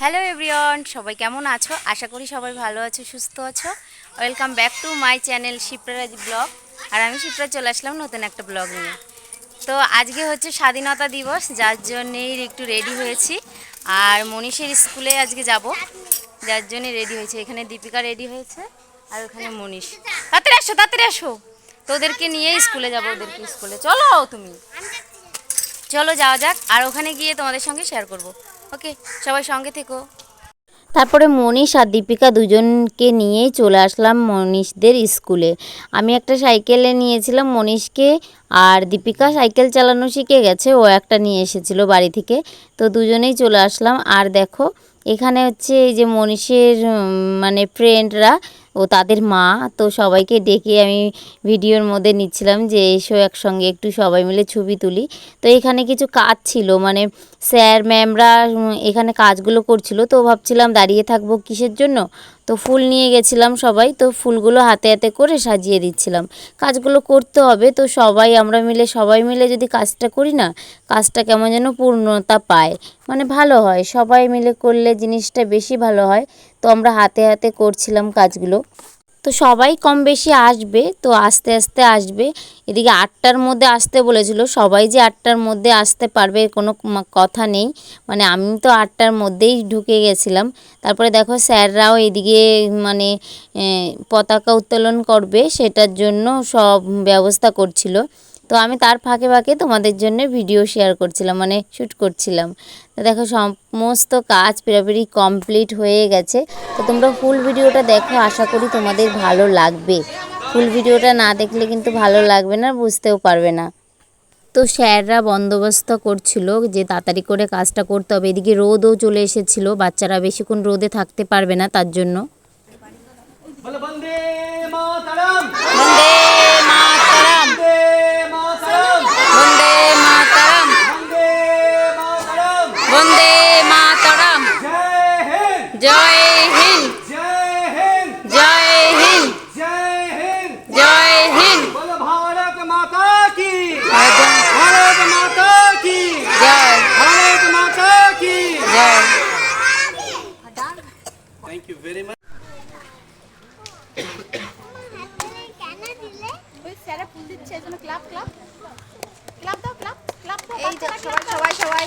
Hello everyone সবাই কেমন আছো? আশা করি সবাই ভালো আছো, সুস্থ আছো। Welcome back to my channel Shipraraj vlog আর আমি শিপ্রা চলে আসলাম নতুন একটা ব্লগ নিয়ে। তো আজকে হচ্ছে স্বাধীনতা দিবস, যার জন্যেই একটু রেডি হয়েছি। আর মনীষের স্কুলে আজকে যাব, যার জন্যে রেডি হয়েছে। এখানে দীপিকা রেডি হয়েছে, আর ওখানে মনীষ। তাড়াতাড়ি আসো তাড়াতাড়ি আসো। তোদেরকে নিয়ে স্কুলে যাব, ওদেরকে স্কুলে। চলো তুমি। চলো যাওয়া যাক, আর ওখানে গিয়ে তোমাদের সঙ্গে শেয়ার করব। ওকে সবাই সঙ্গে থেকো। তারপরে মনীষ আর দীপিকা দুজনকে নিয়েই চলে আসলাম মনীষদের স্কুলে। আমি একটা সাইকেলে নিয়েছিলাম মনীষকে, আর দীপিকা সাইকেল চালানো শিখে গেছে, ও একটা নিয়ে এসেছিল বাড়ি থেকে। তো দুজনেই চলে আসলাম, আর দেখো, এখানে হচ্ছে এই যে মনীষের মানে ফ্রেন্ডরা ও তাদের মা, তো সবাইকে ডেকে আমি ভিডিওর মধ্যে নিচ্ছিলাম যে এসো একসঙ্গে একটু সবাই মিলে ছবি তুলি। তো এখানে কিছু কাজ ছিল মানে স্যার, ম্যামরা এখানে কাজগুলো করছিল, তো ভাবছিলাম দাঁড়িয়ে থাকব কিসের জন্য? তো ফুল নিয়ে গেছিলাম সবাই, তো ফুলগুলো হাতে হাতে করে সাজিয়ে দিচ্ছিলাম। কাজগুলো করতে হবে, তো সবাই, আমরা মিলে, সবাই মিলে যদি কাজটা করি না, কাজটা কেমন যেন পূর্ণতা পায়। মানে ভালো হয়, সবাই মিলে করলে জিনিসটা বেশি ভালো হয়। তো আমরা হাতে হাতে করছিলাম কাজগুলো। তো সবাই কম বেশি আসবে, তো আস্তে আস্তে আসবে। এদিকে আটটার মধ্যে আসতে বলেছিল, সবাই যে আটটার মধ্যে আসতে পারবে কোনো কথা নেই। মানে আমি তো আটটার মধ্যেই ঢুকে গেছিলাম। তারপরে দেখো স্যাররাও এদিকে মানে পতাকা উত্তোলন করবে, সেটার জন্য সব ব্যবস্থা করছিল। তো আমি তার ফাঁকে ফাঁকে তোমাদের জন্য ভিডিও শেয়ার করছিলাম মানে শ্যুট করছিলাম। তো দেখো সমস্ত কাজ পেরাপেরি কমপ্লিট হয়ে গেছে। তো তোমরা ফুল ভিডিওটা দেখো আশা করি তোমাদের ভালো লাগবে। ফুল ভিডিওটা না দেখলে কিন্তু ভালো লাগবে না বুঝতেও পারবে না। তো স্যাররা বন্দোবস্ত করছিল যে তাড়াতাড়ি করে কাজটা করতে হবে। এদিকে রোদও চলে এসেছিল বাচ্চারা বেশিক্ষণ রোদে থাকতে পারবে না তার জন্য। বলো বন্দে মাতরম বন্দে মাতরম বন্দে মাতরম বন্দে মাতরম বন্দে মাতরম বন্দে মাতরম জয় হিন্দ জয় হিন্দ জয় হিন্দ জয় হিন্দ জয় হিন্দ বলো ভারত মাতা কি জয় ভারত মাতা কি জয় ভারত মাতা কি জয় থ্যাংক ইউ ভেরি মাচ ওই স্যারে ফুল দিচ্ছে এই জন্য ক্লাব ক্লাব ক্লাব দাও ক্লাব ক্লাব দাও এই যে সবাই সবাই সবাই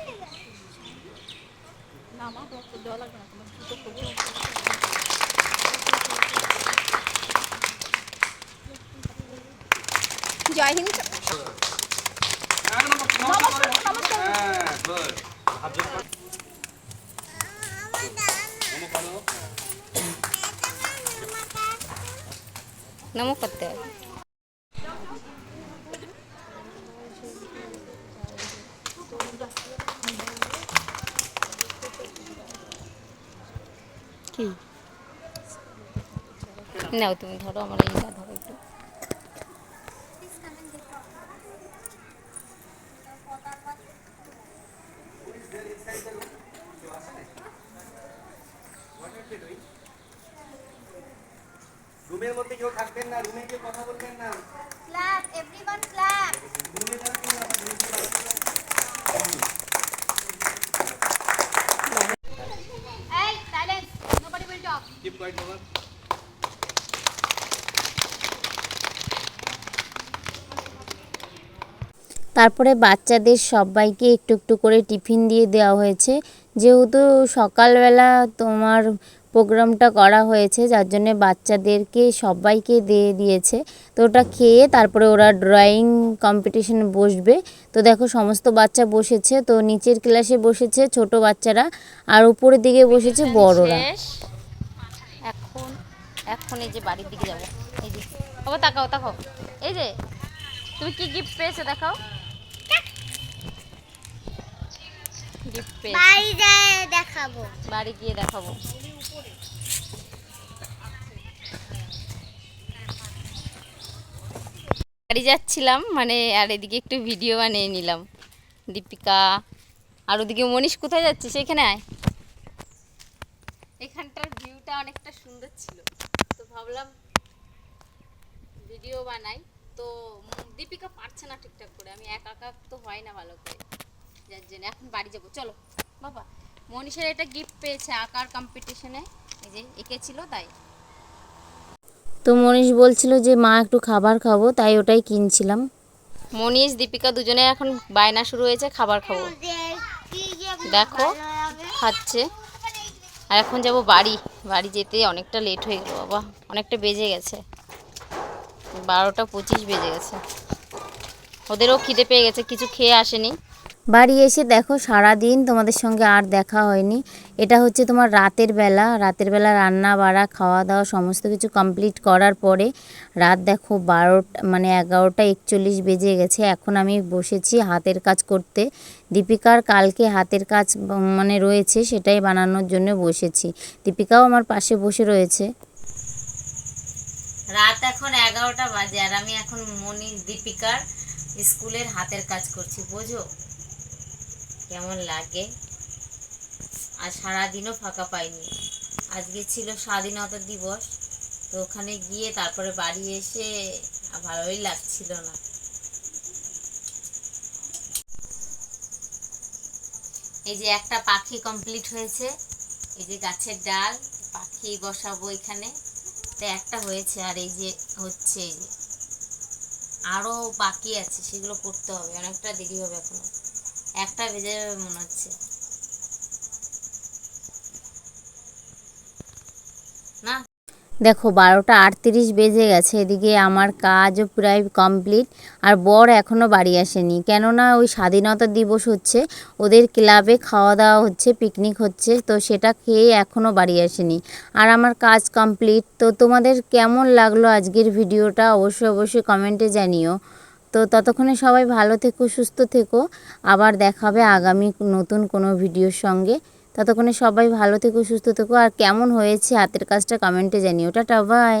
না মা তোমার ফুল দেওয়া লাগবে না তোমার জুতো খুলবো জয় হিন্দ নমস্কার নমস্কার নমো করতে হবে নাও তুমি ধরো আমার এইটা ধরো একটু। রুমের মধ্যে কেউ থাকবেন না রুমে কেউ কথা বলবেন না। ক্লাব এভরিওয়ান ক্লাব এই silence nobody will talk keep quiet বাবা তারপরে বাচ্চাদের সবাইকে একটু একটু করে টিফিন দিয়ে দেওয়া হয়েছে। যেহেতু সকালবেলা তোমার প্রোগ্রামটা করা হয়েছে যার জন্য বাচ্চাদেরকে সবাইকে দিয়ে দিয়েছে। তো ওটা খেয়ে তারপরে ওরা ড্রয়িং কম্পিটিশনে বসবে। তো দেখো সমস্ত বাচ্চা বসেছে তো নিচের ক্লাসে বসেছে ছোট বাচ্চারা আর উপরের দিকে বসেছে বড়রা। এখন এখন এই যে বাড়ির দিকে যাব। এই যে বাবা তাকাও তাকাও। এই যে তুমি কি গিফট পেয়েছ দেখাও। দেখাবো। বাড়ি গিয়ে দেখাবো। বাড়ি যাচ্ছিলাম মানে আর এদিকে একটু ভিডিও বানিয়ে নিলাম। দীপিকা আর ওদিকে মনীষ কোথায় যাচ্ছে সেখানে আয়। এখানটার ভিউটা অনেকটা সুন্দর ছিল। তো ভাবলাম ভিডিও বানাই। তো দীপিকা পারছে না ঠিকঠাক করে। আমি একা একা তো হয় না ভালো করে। যার জন্য এখন বাড়ি যাব। চলো বাবা মনীষের এটা গিফট পেয়েছে আঁকার কম্পিটিশনে এই যে এঁকেছিল তাই। তো মনীষ বলছিল যে মা একটু খাবার খাব। তাই ওটাই কিনছিলাম। মনীষ দীপিকা দুজনে এখন বায়না শুরু হয়েছে খাবার খাব। দেখো খাচ্ছে। আর এখন যাব বাড়ি। বাড়ি যেতে অনেকটা লেট হয়ে গেল বাবা। অনেকটা বেজে গেছে। বারোটা পঁচিশ বেজে গেছে। ওদেরও খিদে পেয়ে গেছে, কিছু খেয়ে আসেনি। বাড়ি এসে দেখো সারা দিন তোমাদের সঙ্গে আর দেখা হয়নি। এটা হচ্ছে তোমার রাতের বেলা। রাতের বেলা রান্না, বাড়া খাওয়া দাওয়া সমস্ত কিছু কমপ্লিট করার পরে রাত দেখো বারোটা মানে এগারোটা একচল্লিশ বেজে গেছে। এখন আমি বসেছি হাতের কাজ করতে। দীপিকার কালকে হাতের কাজ মানে রয়েছে, সেটাই বানানোর জন্য বসেছি। দীপিকাও আমার পাশে বসে রয়েছে। রাত এখন এগারোটা বাজে আর আমি এখন মনি দীপিকার স্কুলের হাতের কাজ করছি, বোঝো? কেমন লাগে? আর সারাদিনও ফাঁকা পাইনি। আজকে ছিল স্বাধীনতা দিবস, তো ওখানে গিয়ে তারপরে বাড়ি এসে ভালোই লাগছিল না। এই যে একটা পাখি কমপ্লিট হয়েছে, এই যে গাছের ডাল, পাখি বসাবো এখানে। তো একটা হয়েছে আর এই যে হচ্ছে এই যে। আরও বাকি আছে, সেগুলো করতে হবে, অনেকটা দেরি হবে এখনও একটা বেজে যাবে মনে হচ্ছে। দেখো বারোটা আটত্রিশ বেজে গেছে, এদিকে আমার কাজও প্রায় কমপ্লিট আর বর এখনও বাড়ি আসেনি। কেননা ওই স্বাধীনতা দিবস হচ্ছে, ওদের ক্লাবে খাওয়া দাওয়া হচ্ছে পিকনিক হচ্ছে, তো সেটা খেয়ে এখনও বাড়ি আসেনি। আর আমার কাজ কমপ্লিট তো তোমাদের কেমন লাগল আজকের ভিডিওটা অবশ্যই অবশ্যই কমেন্টে জানিও। তো ততক্ষণে সবাই ভালো থেকো, সুস্থ থেকো, আবার দেখাবে আগামী নতুন কোনো ভিডিওর সঙ্গে। ততক্ষণে সবাই ভালো থেকো, সুস্থ থেকো, আর কেমন হয়েছে হাতের কাজটা কমেন্টে জানিও। Tata bye